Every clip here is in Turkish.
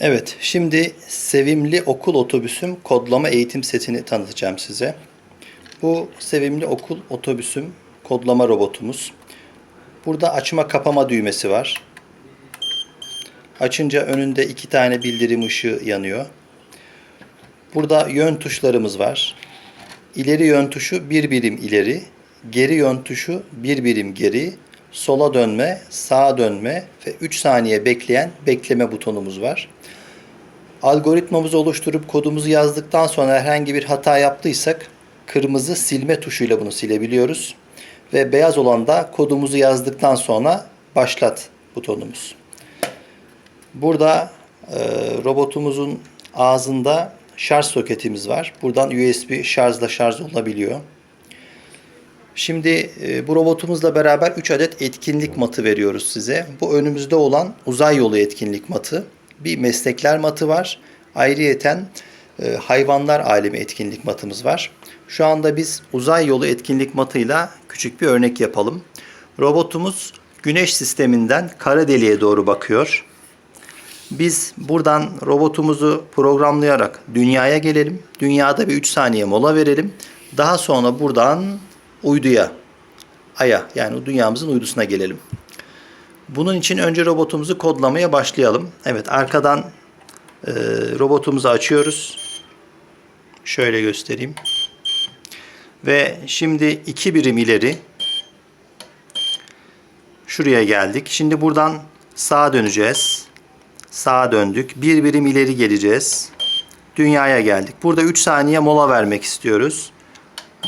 Evet, şimdi Sevimli Okul Otobüsüm kodlama eğitim setini tanıtacağım size. Bu Sevimli Okul Otobüsüm kodlama robotumuz. Burada açma kapama düğmesi var. Açınca önünde iki tane bildirim ışığı yanıyor. Burada yön tuşlarımız var. İleri yön tuşu bir birim ileri, geri yön tuşu bir birim geri, sola dönme, sağa dönme ve 3 saniye bekleyen bekleme butonumuz var. Algoritmamızı oluşturup kodumuzu yazdıktan sonra herhangi bir hata yaptıysak kırmızı silme tuşuyla bunu silebiliyoruz. Ve beyaz olan da kodumuzu yazdıktan sonra başlat butonumuz. Burada e, robotumuzun ağzında şarj soketimiz var. Buradan USB şarjla şarj olabiliyor. Şimdi e, bu robotumuzla beraber 3 adet etkinlik matı veriyoruz size. Bu önümüzde olan uzay yolu etkinlik matı. Bir meslekler matı var. Ayrıyeten e, hayvanlar alemi etkinlik matımız var. Şu anda biz uzay yolu etkinlik matıyla küçük bir örnek yapalım. Robotumuz güneş sisteminden kara deliğe doğru bakıyor. Biz buradan robotumuzu programlayarak dünyaya gelelim. Dünyada bir 3 saniye mola verelim. Daha sonra buradan uyduya, aya yani dünyamızın uydusuna gelelim. Bunun için önce robotumuzu kodlamaya başlayalım. Evet arkadan e, robotumuzu açıyoruz. Şöyle göstereyim. Ve şimdi iki birim ileri şuraya geldik. Şimdi buradan sağa döneceğiz. Sağa döndük. Bir birim ileri geleceğiz. Dünyaya geldik. Burada 3 saniye mola vermek istiyoruz.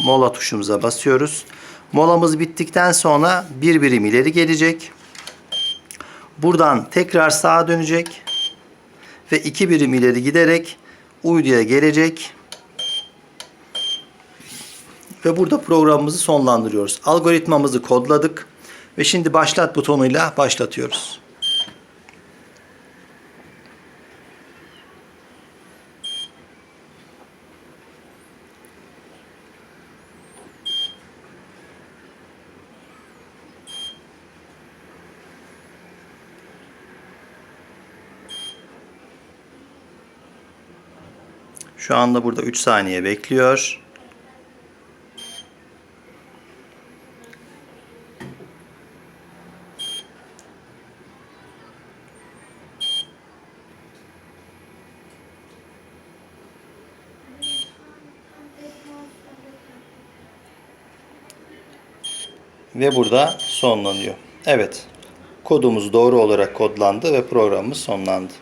Mola tuşumuza basıyoruz. Molamız bittikten sonra bir birim ileri gelecek. Buradan tekrar sağa dönecek. Ve iki birim ileri giderek uyduya gelecek. Ve burada programımızı sonlandırıyoruz. Algoritmamızı kodladık. Ve şimdi başlat butonuyla başlatıyoruz. Şu anda burada 3 saniye bekliyor. Ve burada sonlanıyor. Evet. Kodumuz doğru olarak kodlandı ve programımız sonlandı.